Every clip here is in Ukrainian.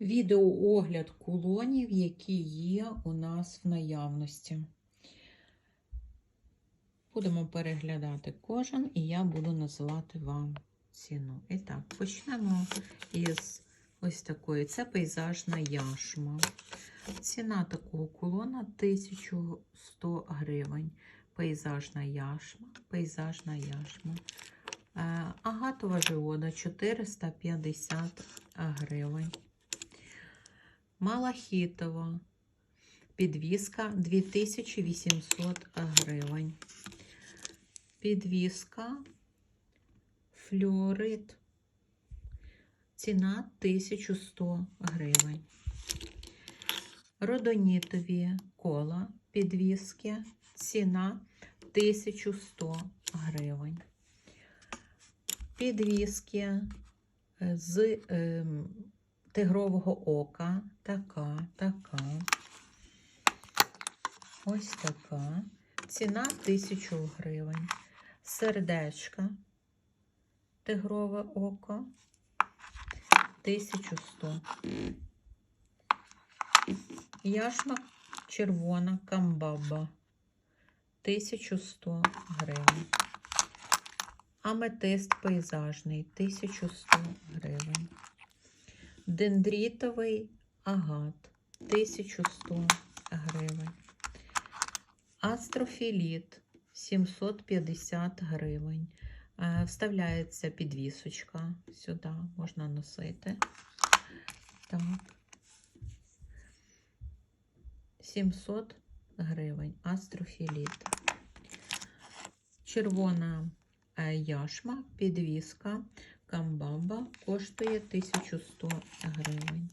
Відеоогляд кулонів, які є у нас в наявності. Будемо переглядати кожен, і я буду називати вам ціну. І так, почнемо із ось такої. Це пейзажна яшма. Ціна такого кулона 1100 гривень. Пейзажна яшма, пейзажна яшма. Е, Агатова жиода 450 гривень. Малахітова підвіска 2800 гривень. Підвіска флюорит. Ціна 1100 гривень. Родонітові кола підвіски. Ціна 1100 гривень. Підвіски з е, тигрового ока. Така, така. Ось така. Ціна 1000 гривень. Сердечка. Тигрове око. 1100. Яшма червона камбаба. 1100 гривень. Аметист пейзажний 1100 гривень. Дендрітовий агат 1100 гривень. Астрофіліт 750 гривень. Е, Вставляється підвісочка сюди, можна носити. Так. 700 гривень. Астрофіліт. Червона е, яшма, підвіска, камбаба коштує 1100 гривень.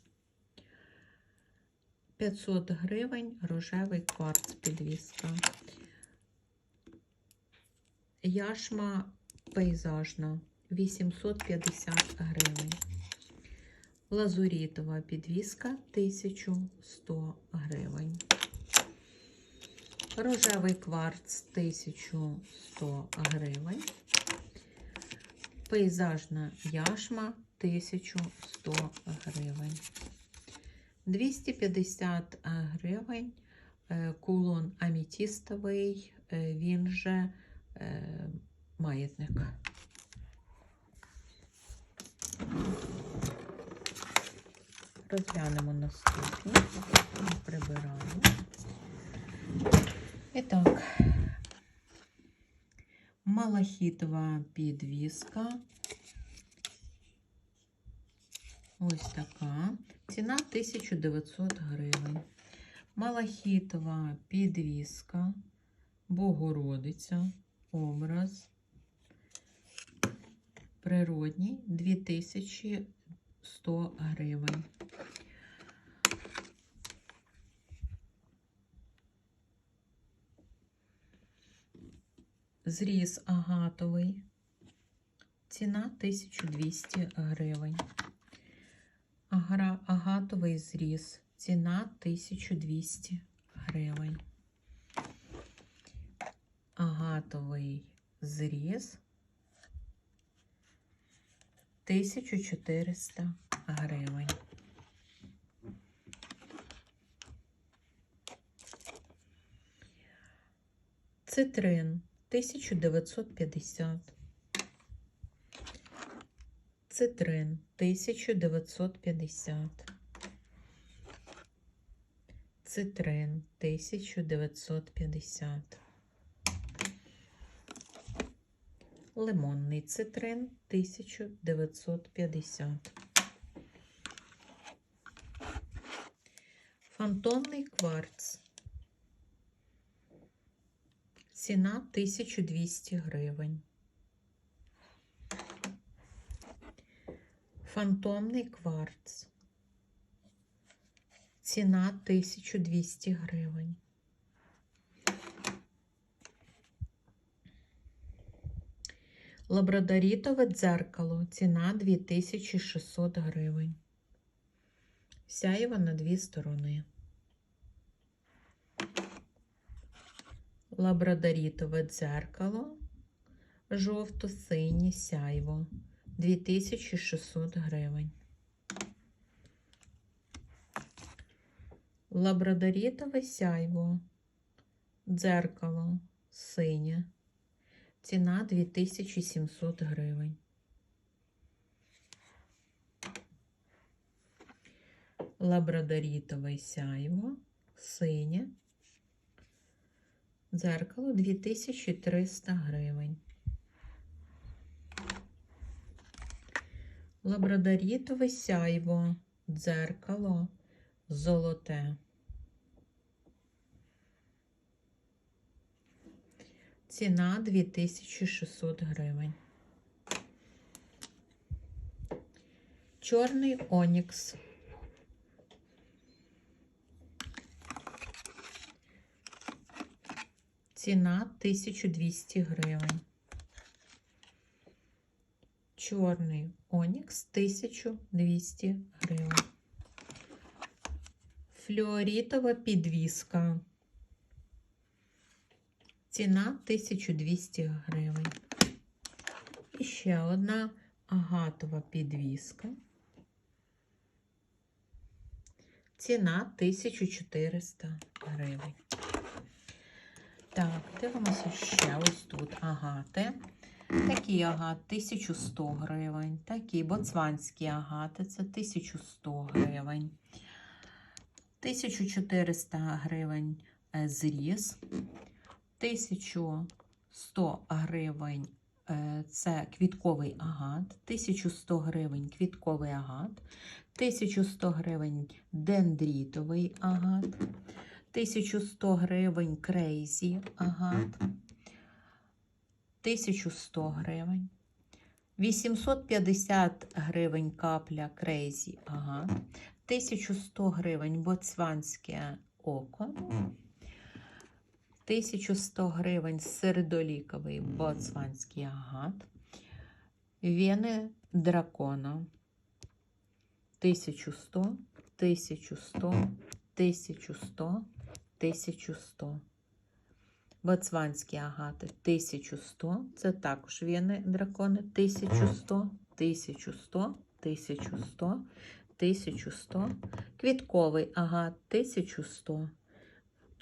500 гривень рожевий кварц підвіска. Яшма пейзажна 850 гривень. Лазурітова підвіска 1100 гривень. Рожевий кварц 1100 гривень. Пейзажна яшма 1100 гривень. 250 гривень е, кулон амітістовий, е, він же е, маятник. Розглянемо наступні. Прибираємо. І так, малахітова підвіска. Ось така. Ціна 1900 гривень. Малахітова підвіска, Богородиця, образ. Природній 2100 гривень. Зріз агатовий. Ціна 1200 гривень. Агатовий зріз. Ціна 1200 гривень. Агатовий зріз 1400 гривень. Цитрин 1950. Цитрин 1950. Цитрин 1950. Лимонний цитрин 1950. Фантомний кварц. Ціна 1200 гривень. Фантомний кварц. Ціна 1200 гривень. Лабрадорітове дзеркало. Ціна 2600 гривень. Сяєва на дві сторони. Лабрадорітове дзеркало. Жовто-синє сяйво. 2600 гривень. Лабрадорітове сяйво. Дзеркало синє. Ціна 2700 гривень. Лабрадорітове сяйво. Синє. Дзеркало 2300 гривень. Лабрадорітове сяйво. Дзеркало золоте. Ціна 2600 гривень. Чорний онікс. Ціна 1200 гривень. Чорний онікс 1200 гривень. Флюорітова підвіска. Ціна 1200 гривень. І ще одна агатова підвіска. Ціна 1400 гривень. Так, дивимося ще ось тут агати. Такі агат 1100 гривень. Такі боцванські агати це 1100 гривень. 1400 гривень е, зріз. 1100 гривень е, це квітковий агат, 1100 гривень квітковий агат, 1100 гривень дендрітовий агат, 1100 гривень крейзі агат, 1100 гривень, 850 гривень капля крейзі агат, 1100 гривень боцванське око. 1100 гривень середоліковий боцванський агат. Вени дракона. 1100, 1100, 1100, 1100. Боцванські агати 1100. Це також вени дракони. 1100, 1100, 1100, 1100. Квітковий агат 1100.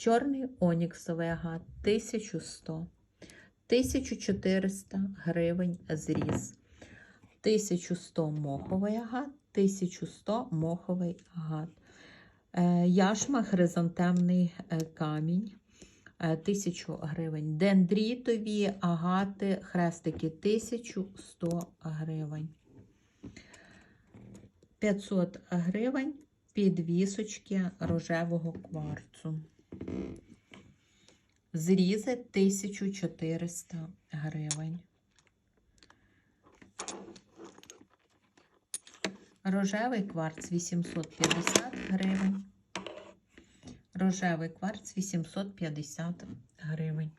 Чорний оніксовий агат 1100, 1400 гривень зріз, 1100 моховий агат, 1100 моховий агат. Е, Яшма хризантемний е, камінь 1000 гривень. Дендрітові агати, хрестики 1100 гривень. 500 гривень підвісочки рожевого кварцу. Зрізи 1400 гривень. Рожевий кварц 850 гривень. Рожевий кварц 850 гривень.